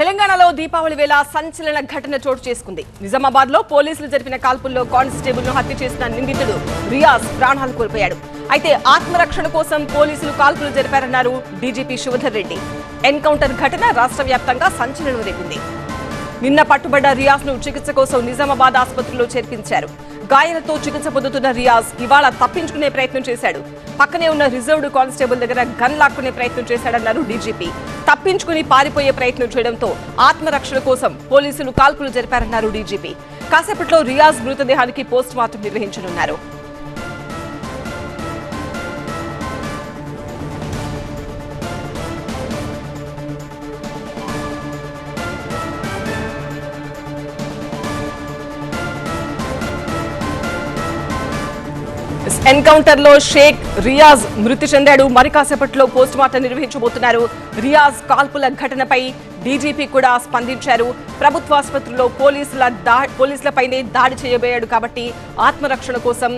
తెలంగాణలో దీపావళి వేళ సంచలన ఘటన చోటు చేసుకుంది. నిజామాబాద్లో పోలీసులు జరిపిన కాల్పుల్లో కానిస్టేబుల్ను హత్య చేసిన నిందితుడు రియాజ్ ప్రాణాలు కోల్పోయాడు. అయితే ఆత్మరక్షణ కోసం పోలీసులు కాల్పులు జరిపారన్నారు డీజీపీ శివధర్ రెడ్డి. ఎన్కౌంటర్ ఘటన రాష్ట్ర వ్యాప్తంగా సంచలనం రేపింది. నిన్న పట్టుబడ్డ రియాజ్ను చికిత్స కోసం నిజామాబాద్ ఆసుపత్రిలో చేర్పించారు. గాయాలతో చికిత్స పొందుతున్న రియాజ్ ఇవాళ తప్పించుకునే ప్రయత్నం చేశాడు. పక్కనే ఉన్న రిజర్వ్డ్ కానిస్టేబుల్ దగ్గర గన్ లాక్కునే ప్రయత్నం చేశాడన్నారు డీజీపీ. తప్పించుకుని పారిపోయే ప్రయత్నం చేయడంతో ఆత్మరక్షణ కోసం పోలీసులు కాల్పులు జరిపారన్నారు డీజీపీ. కాసేపట్లో రియాజ్ మృతదేహానికి పోస్ట్ మార్టం నిర్వహించనున్నారు. ఎన్కౌంటర్లో షేక్ రియాజ్ మృతి చెందాడు. మరి కాసేపట్లో పోస్ట్ మార్టం నిర్వహించబోతున్నారు. రియాజ్ కాల్పుల ఘటనపై డీజీపీ కూడా స్పందించారు. ప్రభుత్వ ఆసుపత్రిలో పోలీసుల దా పోలీసులపైనే దాడి చేయబోయాడు కాబట్టి ఆత్మరక్షణ కోసం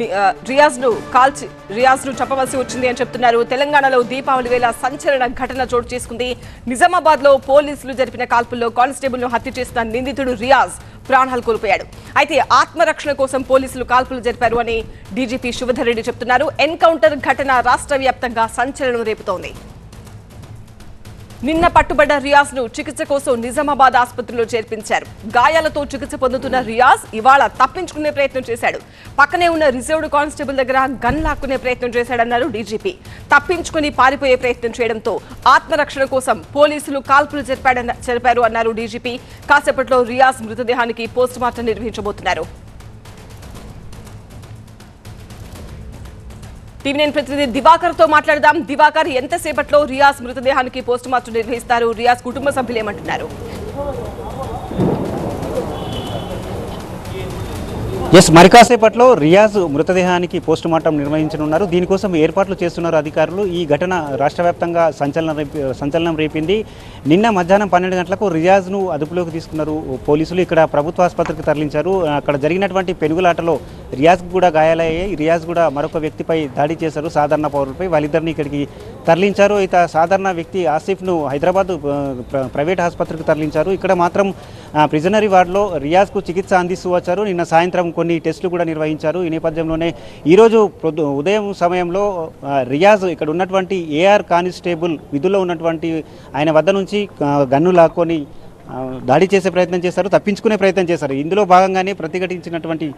రియాజ్ను రియాజ్ను కాల్చి రియాజ్ను చెప్పవలసి వచ్చింది అని చెప్తున్నారు. తెలంగాణలో దీపావళి వేళ సంచలన ఘటన చోటు చేసుకుంది. నిజామాబాద్లో పోలీసులు జరిపిన కాల్పుల్లో కానిస్టేబుల్ను హత్య చేసిన నిందితుడు రియాజ్ ప్రాణాలు కోల్పోయాడు. అయితే ఆత్మరక్షణ కోసం పోలీసులు కాల్పులు జరిపారు అని డీజీపీ శివధర్ రెడ్డి చెప్తున్నారు. ఎన్కౌంటర్ ఘటన రాష్ట్ర వ్యాప్తంగా సంచలనం రేపుతోంది. నిన్న పట్టుబడ్డ రియాజ్ను చికిత్స కోసం నిజామాబాద్ ఆసుపత్రిలో చేర్పించారు. గాయాలతో చికిత్స పొందుతున్న రియాజ్ ఇవాళ తప్పించుకునే ప్రయత్నం చేశాడు. పక్కనే ఉన్న రిజర్వ్డ్ కానిస్టేబుల్ దగ్గర గన్ లాక్కునే ప్రయత్నం చేశాడన్నారు డీజీపీ. తప్పించుకుని పారిపోయే ప్రయత్నం చేయడంతో ఆత్మరక్షణ కోసం పోలీసులు కాల్పులు జరిపాడన్న జరిపారు అన్నారు డీజీపీ. కాసేపట్లో రియాజ్ మృతదేహానికి పోస్టుమార్టం నిర్వహించబోతున్నారు. టీవీ నైన్ ప్రతినిధి దివాకర్తో మాట్లాడదాం. దివాకర్ ఎంతసేపట్లో రియాజ్ మృతదేహానికి పోస్ట్ మార్టం నిర్వహిస్తారు? రియాజ్ కుటుంబ సభ్యులు ఏమంటున్నారు? ఎస్ మరి కాసేపట్లో రియాజ్ మృతదేహానికి పోస్ట్ మార్టం నిర్వహించనున్నారు. దీనికోసం ఏర్పాట్లు చేస్తున్నారు అధికారులు. ఈ ఘటన రాష్ట్ర వ్యాప్తంగా సంచలనం రేపి సంచలనం రేపింది. నిన్న మధ్యాహ్నం పన్నెండు గంటలకు రియాజ్ను అదుపులోకి తీసుకున్నారు పోలీసులు. ఇక్కడ ప్రభుత్వ ఆసుపత్రికి తరలించారు. అక్కడ జరిగినటువంటి పెనుగులాటలో రియాజ్ కూడా గాయాలయ్యాయి. రియాజ్ కూడా మరొక వ్యక్తిపై దాడి చేశారు. సాధారణ పౌరులపై వాళ్ళిద్దరిని ఇక్కడికి తరలించారు. ఇత సాధారణ వ్యక్తి ఆసిఫ్ను హైదరాబాద్ ప్ర- ప్రైవేట్ ఆసుపత్రికి తరలించారు. ఇక్కడ మాత్రం ప్రిజనరీ వార్డులో రియాజ్కు చికిత్స అందిస్తూ వచ్చారు. నిన్న సాయంత్రం కొన్ని టెస్టులు కూడా నిర్వహించారు. ఈ నేపథ్యంలోనే ఈరోజు ఉదయం సమయంలో రియాజ్ ఇక్కడ ఉన్నటువంటి ఏఆర్ కానిస్టేబుల్ విధుల్లో ఉన్నటువంటి ఆయన వద్ద నుంచి గన్ను లాక్కొని దాడి చేసే ప్రయత్నం చేశారు. తప్పించుకునే ప్రయత్నం చేశారు. ఇందులో భాగంగానే ప్రతిఘటించినటువంటి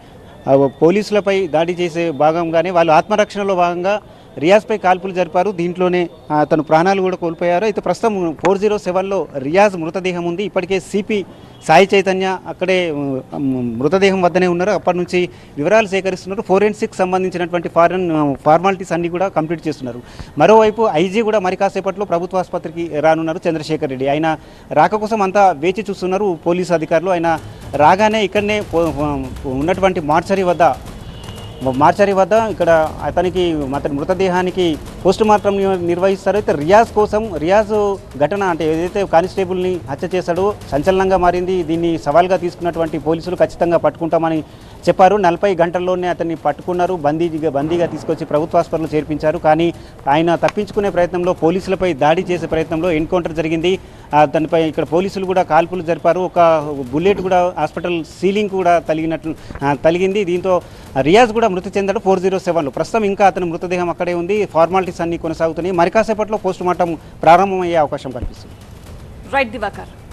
పోలీసులపై దాడి చేసే భాగంగానే వాళ్ళు ఆత్మరక్షణలో భాగంగా రియాజ్పై కాల్పులు జరిపారు. దీంట్లోనే తను ప్రాణాలు కూడా కోల్పోయారు. అయితే ప్రస్తుతం ఫోర్ జీరో సెవెన్లో రియాజ్ మృతదేహం ఉంది. ఇప్పటికే సిపి సాయి చైతన్య అక్కడే మృతదేహం వద్దనే ఉన్నారు. అప్పటి నుంచి వివరాలు సేకరిస్తున్నారు. ఫోరెన్సిక్ సంబంధించినటువంటి ఫారెన్ ఫార్మాలిటీస్ అన్ని కూడా కంప్లీట్ చేస్తున్నారు. మరోవైపు ఐజీ కూడా మరి కాసేపట్లో ప్రభుత్వ ఆసుపత్రికి రానున్నారు చంద్రశేఖర్ రెడ్డి. ఆయన రాక కోసం అంతా వేచి చూస్తున్నారు. పోలీసు అధికారులు. ఆయన రాగానే ఇక్కడనే ఉన్నటువంటి మార్చరీ వద్ద మార్చరి వద్ద ఇక్కడ అతనికి అతని మృతదేహానికి పోస్ట్ మార్టం నిర్వహిస్తారు. అయితే రియాజ్ కోసం రియాజ్ ఘటన అంటే ఏదైతే కానిస్టేబుల్ని హత్య చేశాడో సంచలనంగా మారింది. దీన్ని సవాల్గా తీసుకున్నటువంటి పోలీసులు ఖచ్చితంగా పట్టుకుంటామని చెప్పారు. నలభై గంటల్లోనే అతన్ని పట్టుకున్నారు. బందీగా బందీగా తీసుకొచ్చి ప్రభుత్వ హాస్పిటల్లో చేర్పించారు. కానీ ఆయన తప్పించుకునే ప్రయత్నంలో పోలీసులపై దాడి చేసే ప్రయత్నంలో ఎన్కౌంటర్ జరిగింది. దానిపై ఇక్కడ పోలీసులు కూడా కాల్పులు జరిపారు. ఒక బుల్లెట్ కూడా హాస్పిటల్ సీలింగ్ కూడా తలిగినట్లు తలిగింది. దీంతో రియాజ్ కూడా మృతి చెందాడు ఫోర్ జీరో సెవెన్లో. ప్రస్తుతం ఇంకా అతని మృతదేహం అక్కడే ఉంది. ఫార్మాలిటీస్ అన్ని కొనసాగుతున్నాయి. మరికాసేపట్లో పోస్టుమార్టం ప్రారంభమయ్యే అవకాశం కనిపిస్తుంది. రైట్ దివాకర్.